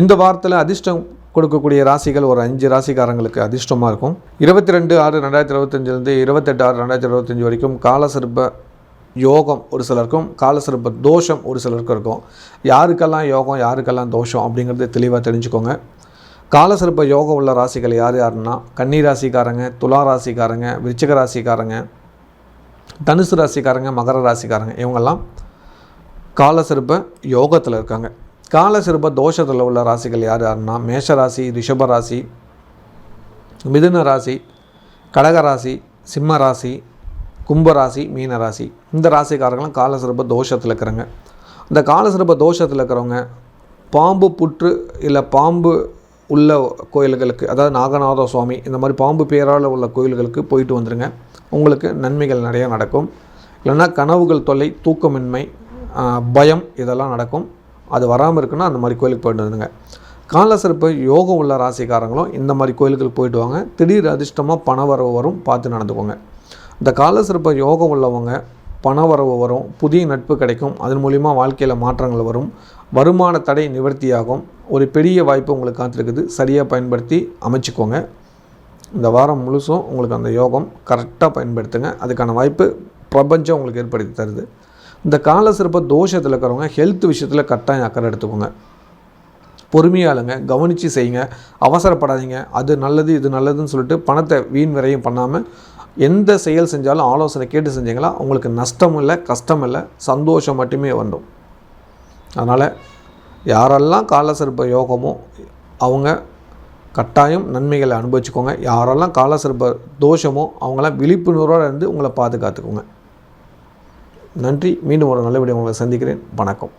இந்த வாரத்தில் அதிர்ஷ்டம் கொடுக்கக்கூடிய ராசிகள் ஒரு அஞ்சு ராசிக்காரங்களுக்கு அதிர்ஷ்டமாக இருக்கும். இருபத்தி ரெண்டு ஆறு ரெண்டாயிரத்தி இருபத்தஞ்சிலேருந்து இருபத்தெட்டு ஆறு ரெண்டாயிரத்தி இருபத்தஞ்சி வரைக்கும் காலசிற்ப யோகம் ஒரு சிலருக்கும் காலசிற்ப தோஷம் ஒரு சிலருக்கும் இருக்கும். யாருக்கெல்லாம் யோகம் யாருக்கெல்லாம் தோஷம் அப்படிங்கிறது தெளிவாக தெரிஞ்சுக்கோங்க. காலசிற்ப யோகம் உள்ள ராசிகள் யார் யாருன்னா கன்னி ராசிக்காரங்க துலா ராசிக்காரங்க விருச்சிக ராசிக்காரங்க தனுசு ராசிக்காரங்க மகர ராசிக்காரங்க இவங்கெல்லாம் காலசிற்ப யோகத்தில் இருக்காங்க. கால காலசிற்ப தோஷத்தில் உள்ள ராசிகள் யார் யாருன்னா மேஷ ராசி ரிஷப ராசி மிதுன ராசி கடக ராசி சிம்ம ராசி கும்பராசி மீனராசி. இந்த இந்த ராசிக்காரங்களும் காலசிற்ப தோஷத்தில் இருக்கிறாங்க. இந்த காலசிற்ப தோஷத்தில் இருக்கிறவங்க பாம்பு புற்று இல்லை பாம்பு உள்ள கோயில்களுக்கு அதாவது நாகநாத சுவாமி இந்த மாதிரி பாம்பு பேரால் உள்ள கோயில்களுக்கு போயிட்டு வந்துடுங்க உங்களுக்கு நன்மைகள் நிறையா நடக்கும். இல்லைன்னா கனவுகள் தொல்லை தூக்கமின்மை பயம் இதெல்லாம் நடக்கும். அது வராமல் இருக்குன்னா அந்த மாதிரி கோயிலுக்கு போயிட்டு வந்துடுங்க. காலசிறப்பு யோகம் உள்ள ராசிக்காரங்களும் இந்த மாதிரி கோயிலுக்கு போயிட்டு வாங்க. திடீர் அதிர்ஷ்டமாக பணவரவு வரும் பார்த்து நடந்துக்கோங்க. இந்த காலசிறப்பு யோகம் உள்ளவங்க பணவரவு வரும் புதிய நட்பு கிடைக்கும். அதன் மூலிமா வாழ்க்கையில் மாற்றங்கள் வரும். வருமான தடை நிவர்த்தியாகும். ஒரு பெரிய வாய்ப்பு உங்களுக்கு காத்திருக்குது. சரியாக பயன்படுத்தி அமைச்சுக்கோங்க. இந்த வாரம் முழுசும் உங்களுக்கு அந்த யோகம் கரெக்டாக பயன்படுத்துங்க. அதுக்கான வாய்ப்பு பிரபஞ்சம் உங்களுக்கு ஏற்படுத்தி தருது. இந்த கால சிறப்பு தோஷத்தில் இருக்கிறவங்க ஹெல்த் விஷயத்தில் கட்டாயம் அக்கறை எடுத்துக்கோங்க. பொறுமையாளுங்க கவனித்து செய்யுங்க அவசரப்படாதீங்க. அது நல்லது இது நல்லதுன்னு சொல்லிட்டு பணத்தை வீண் விரையும் பண்ணாமல் எந்த செயல் செஞ்சாலும் ஆலோசனை கேட்டு செஞ்சீங்களா உங்களுக்கு நஷ்டம் இல்லை கஷ்டம் இல்லை சந்தோஷம் மட்டுமே வந்துடும். அதனால் யாரெல்லாம் காலசிற்ப யோகமோ அவங்க கட்டாயம் நன்மைகளை அனுபவிச்சுக்கோங்க. யாரெல்லாம் காலசிற்ப தோஷமோ அவங்களாம் விழிப்புணர்வோடு இருந்து உங்களை பாதுகாத்துக்கோங்க. நன்றி. மீண்டும் ஒரு நல்ல வீடியோ உங்களை சந்திக்கிறேன். வணக்கம்.